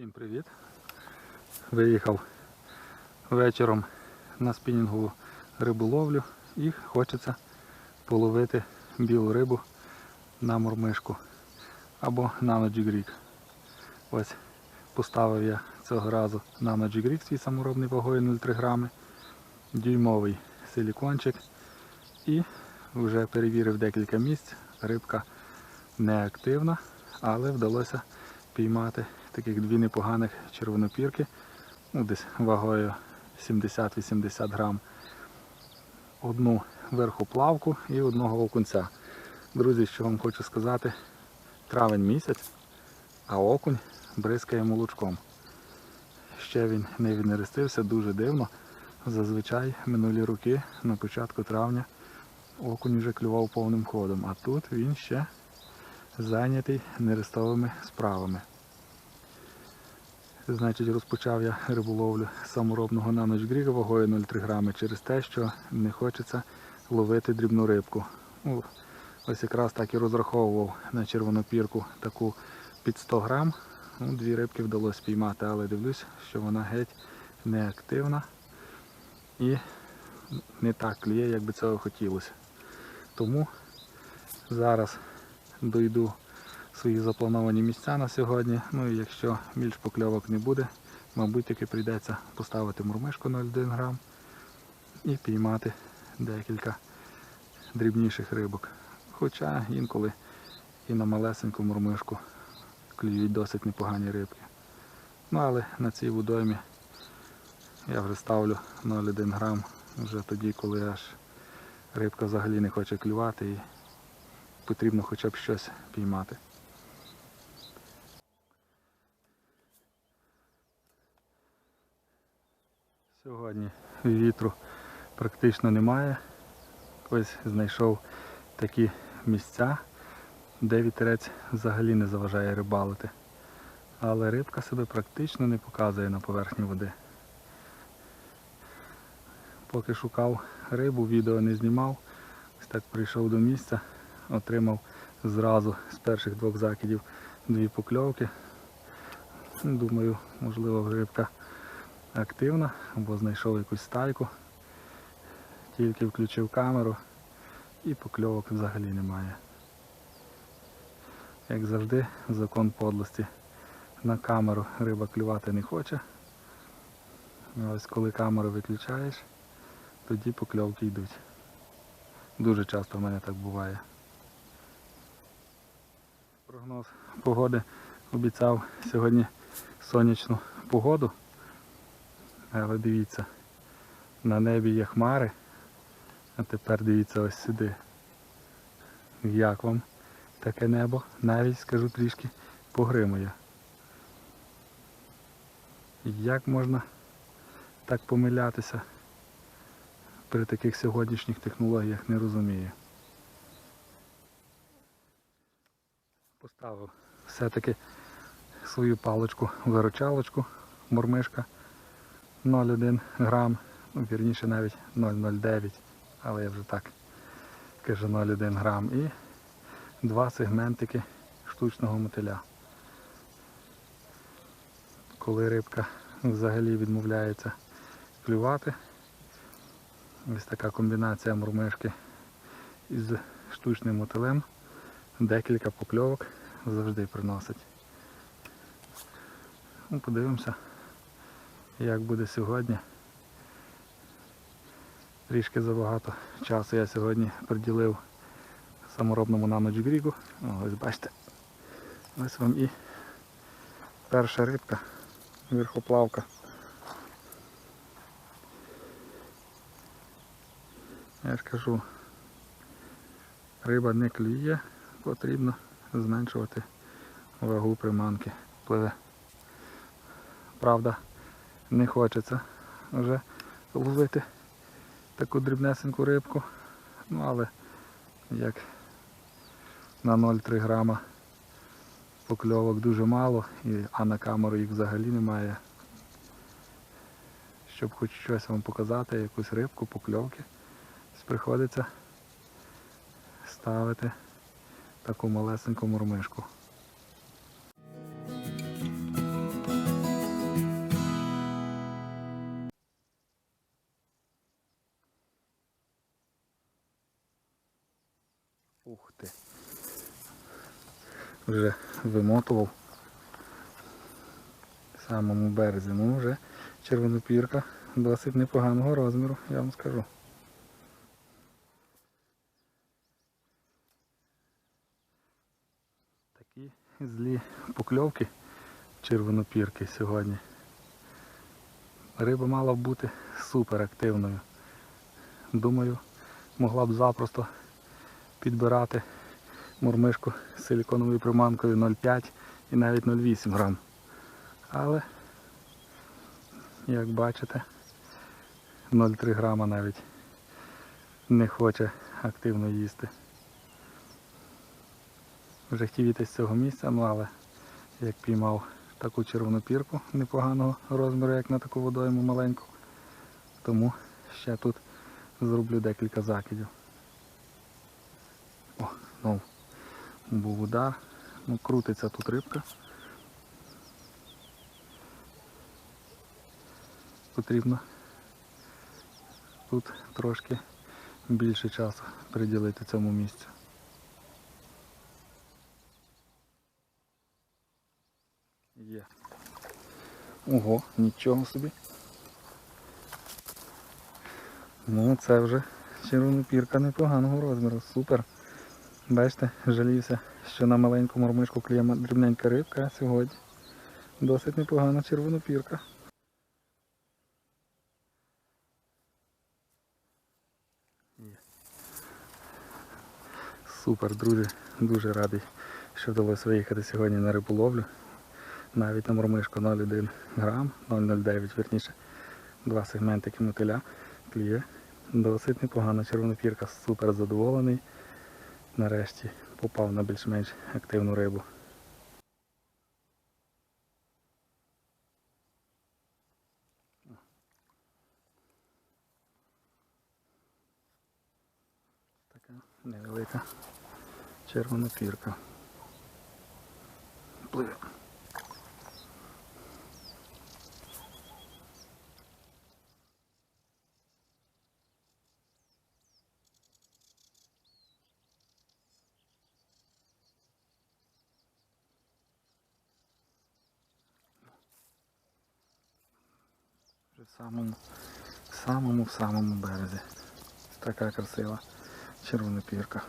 Всім привіт! Виїхав вечором на спінінгову риболовлю і хочеться половити білу рибу на мормишку або на Грік. Ось поставив я цього разу на Грік свій саморобний вагою 0,3 грами, дюймовий силікончик і вже перевірив декілька місць. Рибка неактивна, але вдалося піймати таких дві непоганих червонопірки, ну, десь вагою 70-80 грам. Одну верхоплавку і одного окунця. Друзі, що вам хочу сказати, травень місяць, а окунь бризкає молочком. Ще він не віднерестився, дуже дивно. Зазвичай минулі роки на початку травня окунь вже клював повним ходом, а тут він ще зайнятий нерестовими справами. Значить, розпочав я риболовлю саморобного на ніч гріга вагою 0,3 грами через те, що не хочеться ловити дрібну рибку. Ну, ось якраз так і розраховував на червонопірку таку під 100 грам. Ну, дві рибки вдалося спіймати, але дивлюсь, що вона геть неактивна і не так клює, як би цього хотілося. Тому зараз дойду свої заплановані місця на сьогодні. Ну і якщо більш покльовок не буде, мабуть таки прийдеться поставити мурмишку 0,1 грам і піймати декілька дрібніших рибок. Хоча інколи і на малесеньку мурмишку клюють досить непогані рибки. Ну але на цій водоймі я вже ставлю 0,1 грам вже тоді, коли аж рибка взагалі не хоче клювати і потрібно хоча б щось піймати. Сьогодні вітру практично немає. Ось знайшов такі місця, де вітерець взагалі не заважає рибалити. Але рибка себе практично не показує на поверхні води. Поки шукав рибу, відео не знімав. Ось так прийшов до місця, отримав зразу з перших двох закидів дві покльовки. Думаю, можливо, рибка активна або знайшов якусь стайку. Тільки включив камеру і покльовок взагалі немає. Як завжди, закон подлості. На камеру риба клювати не хоче. Ось коли камеру виключаєш, тоді покльовки йдуть. Дуже часто в мене так буває. Прогноз погоди обіцяв сьогодні сонячну погоду. Але дивіться, на небі є хмари, а тепер дивіться ось сюди. Як вам таке небо? Навіть скажу трішки погримує. Як можна так помилятися при таких сьогоднішніх технологіях, не розумію. Поставив все-таки свою паличку виручалочку, мормишка 0,1 грам, ну, вірніше навіть 0,09, але я вже так кажу 0,1 грам і два сегментики штучного мотиля. Коли рибка взагалі відмовляється клювати, ось така комбінація мурмишки із штучним мотилем, декілька покльовок завжди приносить. Ну, подивимося як буде сьогодні. Трішки забагато часу я сьогодні приділив саморобному на наноч грігу. Ось бачите. Ось вам і перша рибка, верхоплавка. Я ж кажу, риба не клює, потрібно зменшувати вагу приманки. Пливе. Правда, не хочеться вже ловити таку дрібнесеньку рибку. Ну але як на 0,3 грама покльовок дуже мало, а на камеру їх взагалі немає. Щоб хоч щось вам показати, якусь рибку, покльовки, приходиться ставити таку малесеньку мурмишку. Вже вимотував в самому березі. Ну вже червонопірка досить непоганого розміру, я вам скажу. Такі злі покльовки червонопірки сьогодні. Риба мала б бути супер активною. Думаю, могла б запросто підбирати мурмишку з силіконовою приманкою 0,5 і навіть 0,8 грам. Але, як бачите, 0,3 грама навіть не хоче активно їсти. Вже хотів іти з цього місця, ну але як піймав таку червону пірку непоганого розміру, як на таку водойму маленьку, тому ще тут зроблю декілька закидів. О, знову був удар. Ну, крутиться тут рибка. Потрібно тут трошки більше часу приділити цьому місцю. Є. Ого, нічого собі. Ну це вже червонопірка непоганого розміру. Супер. Бачите, жалівся, що на маленьку мормишку кліє дрібненька рибка, сьогодні досить непогана червонопірка. Супер, друзі, дуже радий, що вдалося виїхати сьогодні на риболовлю. Навіть на мормишку 0,1 грам, 0,09 верніше. Два сегментики мотиля кліє. Досить непогана червонопірка, супер задоволений. Нарешті попав на більш-менш активну рибу. Така невелика червона пірка. Пливе. Вже в самому, самому, самому березі. Така красива червона пірка.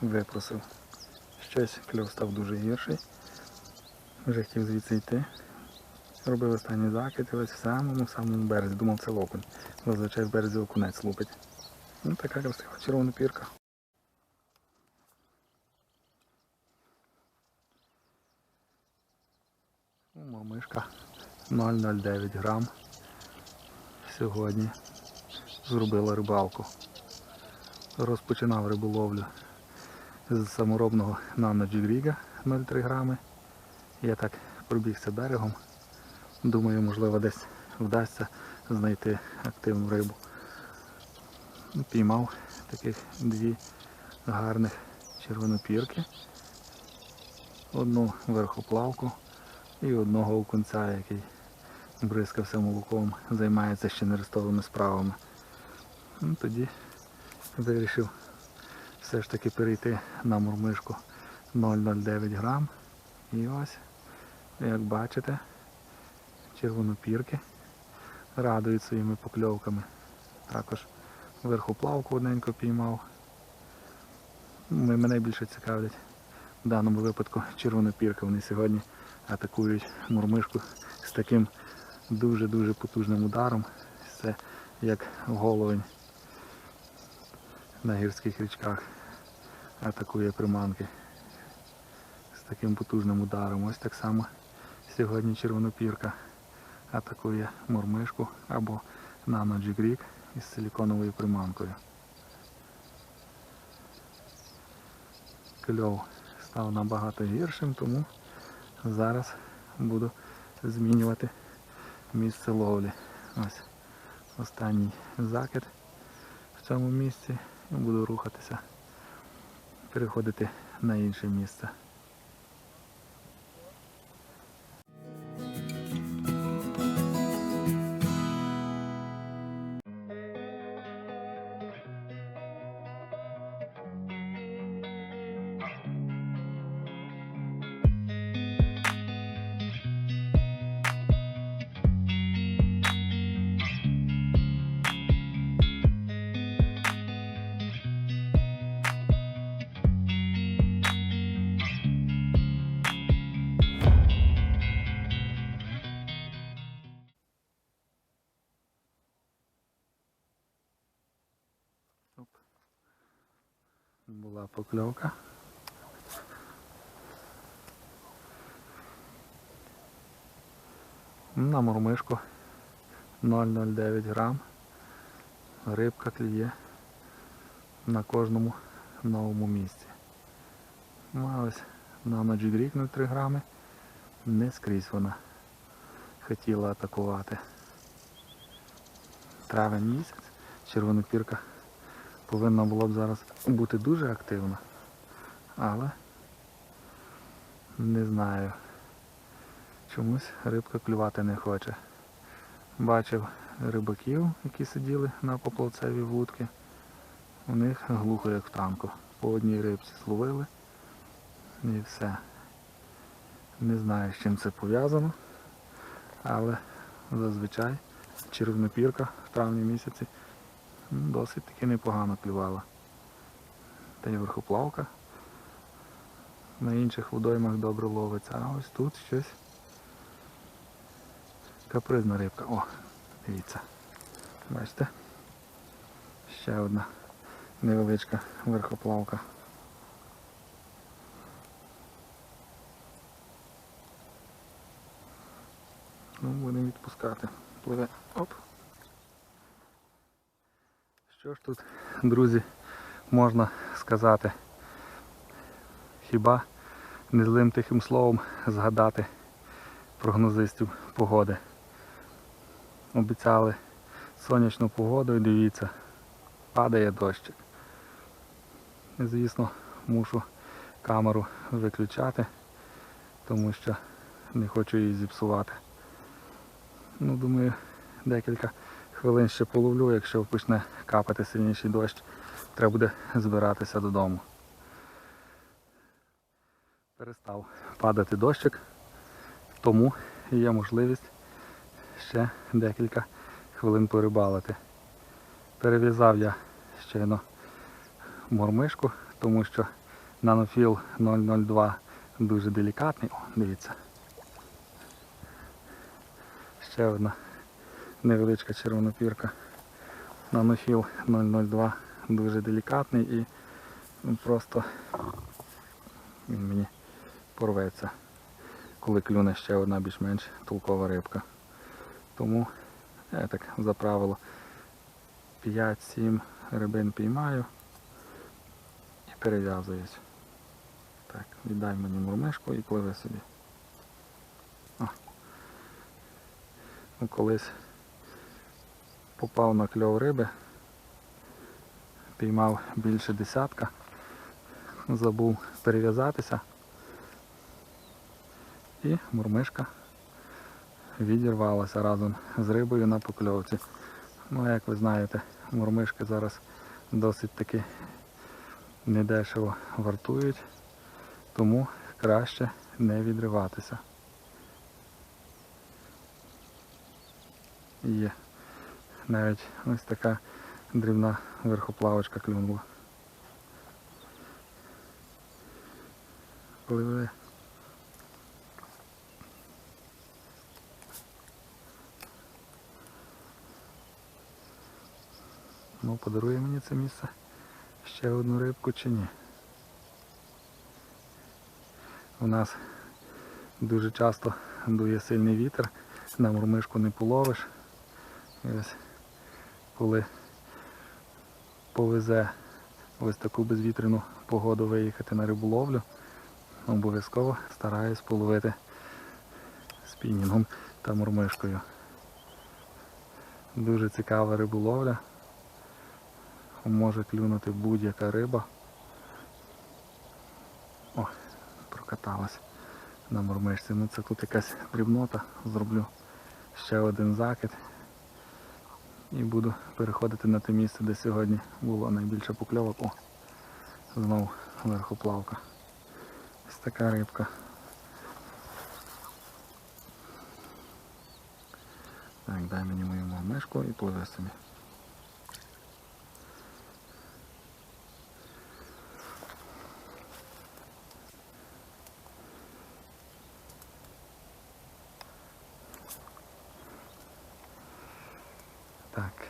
Випросив. Щось кльов став дуже гірший. Вже хотів звідси йти. Робив останній закид і ось в самому самому березі. Думав це окунь. Зазвичай в березі окунець лупить. Ну така красива червона пірка. Ну, Мишка 0,09 грам. Сьогодні зробила рибалку. Розпочинав риболовлю з саморобного G-Rig 0,3 грами. Я так пробігся берегом. Думаю, можливо, десь вдасться знайти активну рибу. Піймав таких дві гарних червонопірки. Одну верхоплавку і одного окунця, який бризкався молоком, займається ще нерестовими справами. Ну, Тоді вирішив все ж таки перейти на мурмишку 0,09 грам. І ось, як бачите, червонопірки радують своїми покльовками. Також верхоплавку одненько піймав. Мене більше цікавлять в даному випадку червонопірка. Вони сьогодні атакують мурмишку з таким дуже-дуже потужним ударом. Це як головень на гірських річках атакує приманки з таким потужним ударом. Ось так само сьогодні червонопірка атакує мурмишку або G-Grig із силіконовою приманкою. Кльов став набагато гіршим, тому зараз буду змінювати місце ловлі. Ось останній закид в цьому місці буду рухатися, переходити на інше місце. Була. На мурмишку 0,09 грам. Рибка клює на кожному новому місці. А ось на Magic 0,3 грами не скрізь вона хотіла атакувати. Травень місяць, червонопірка повинна була б зараз бути дуже активна, але не знаю. Чомусь рибка клювати не хоче. Бачив рибаків, які сиділи на поплавцевій вудки. У них глухо як в танку. По одній рибці зловили і все. Не знаю, з чим це пов'язано, але зазвичай червонопірка в травні місяці досить таки непогано клювала. Та й верхоплавка на інших водоймах добре ловиться, а ось тут щось капризна рибка. О, дивіться. Бачите? Ще одна невеличка верхоплавка. Ну, будемо відпускати. Пливе. Оп. Що ж тут, друзі, можна сказати? Хіба не злим тихим словом згадати прогнозистів погоди. Обіцяли сонячну погоду і дивіться, падає дощик. І, звісно, мушу камеру виключати, тому що не хочу її зіпсувати. Ну, думаю, декілька хвилин ще половлю, якщо почне капати сильніший дощ, треба буде збиратися додому. Перестав падати дощик, тому є можливість ще декілька хвилин порибалити. Перев'язав я щойно мормишку, тому що нанофіл 002 дуже делікатний. О, дивіться. Ще одна невеличка червонопірка. Нанофіл 002 дуже делікатний і просто він мені порветься, коли клюне ще одна більш-менш толкова рибка. Тому я так за правило 5-7 рибин піймаю і перев'язуюсь. Так, віддай мені мурмишку і пливи собі. О. Ну, колись попав на кльов риби, піймав більше десятка, забув перев'язатися і мурмишка відірвалася разом з рибою на покльовці. Ну, як ви знаєте, мурмишки зараз досить таки недешево вартують, тому краще не відриватися. Є навіть ось така дрібна верхоплавочка клюнула. Пливе. Ну, подарує мені це місце ще одну рибку чи ні. У нас дуже часто дує сильний вітер, на мурмишку не половиш. Ось коли повезе ось таку безвітряну погоду виїхати на риболовлю, обов'язково стараюсь половити спінінгом та мурмишкою. Дуже цікава риболовля. Може клюнути будь-яка риба. О, прокаталась на мурмишці. Ну це тут якась дрібнота. Зроблю ще один закид. І буду переходити на те місце, де сьогодні було найбільше покльовок. О, знову верхоплавка. Ось така рибка. Так, дай мені мою мамешку і пливе собі. Так.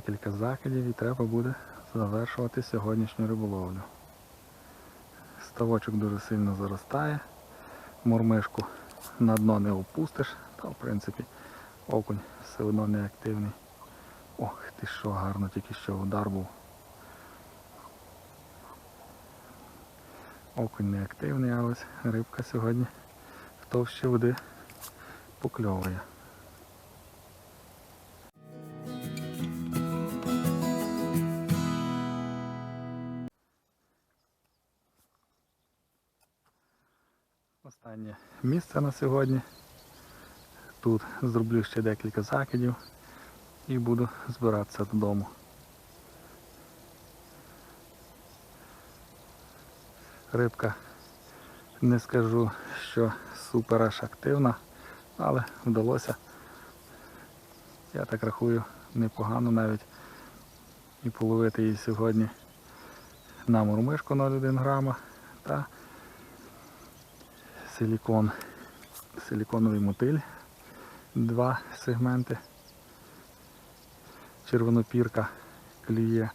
Декілька закидів і треба буде завершувати сьогоднішню риболовлю. Ставочок дуже сильно заростає. Мормишку на дно не опустиш, та в принципі окунь все одно не активний. Ох, ти що гарно, тільки що удар був. Окунь не активний, а ось рибка сьогодні в товщі води покльовує. Останнє місце на сьогодні. Тут зроблю ще декілька закидів і буду збиратися додому. Рибка не скажу, що супер аж активна, але вдалося, я так рахую, непогано навіть і половити її сьогодні на мурмишку 0,1 грама та силікон, силіконовий мотиль, два сегменти. Червонопірка клює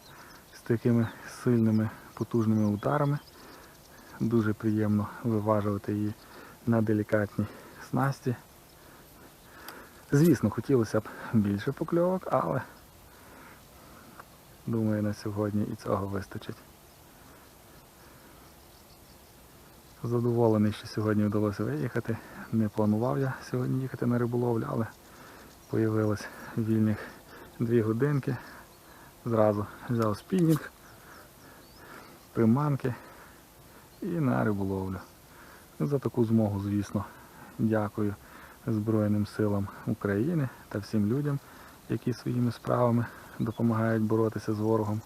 з такими сильними потужними ударами. Дуже приємно виважувати її на делікатній снасті. Звісно, хотілося б більше покльовок, але думаю на сьогодні і цього вистачить. Задоволений, що сьогодні вдалося виїхати. Не планував я сьогодні їхати на риболовлю, але появилось вільних дві годинки. Зразу взяв спінінг, приманки і на риболовлю. За таку змогу, звісно, дякую Збройним силам України та всім людям, які своїми справами допомагають боротися з ворогом.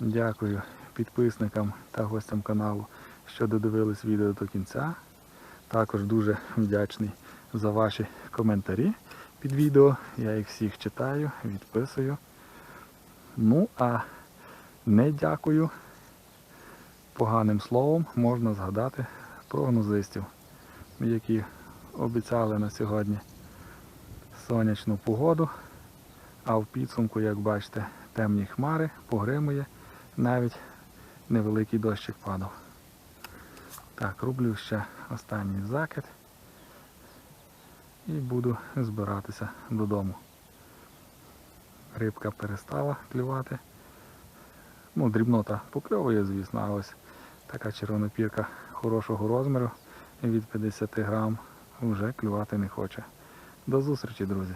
Дякую підписникам та гостям каналу, що додивились відео до кінця. Також дуже вдячний за ваші коментарі під відео. Я їх всіх читаю, відписую. Ну, а не дякую. Поганим словом можна згадати прогнозистів, які обіцяли на сьогодні сонячну погоду, а в підсумку, як бачите, темні хмари, погримує, навіть невеликий дощик падав. Так, роблю ще останній закид і буду збиратися додому. Рибка перестала клювати. Ну, дрібнота покльовує, звісно, а ось така червонопірка хорошого розміру від 50 грам вже клювати не хоче. До зустрічі, друзі!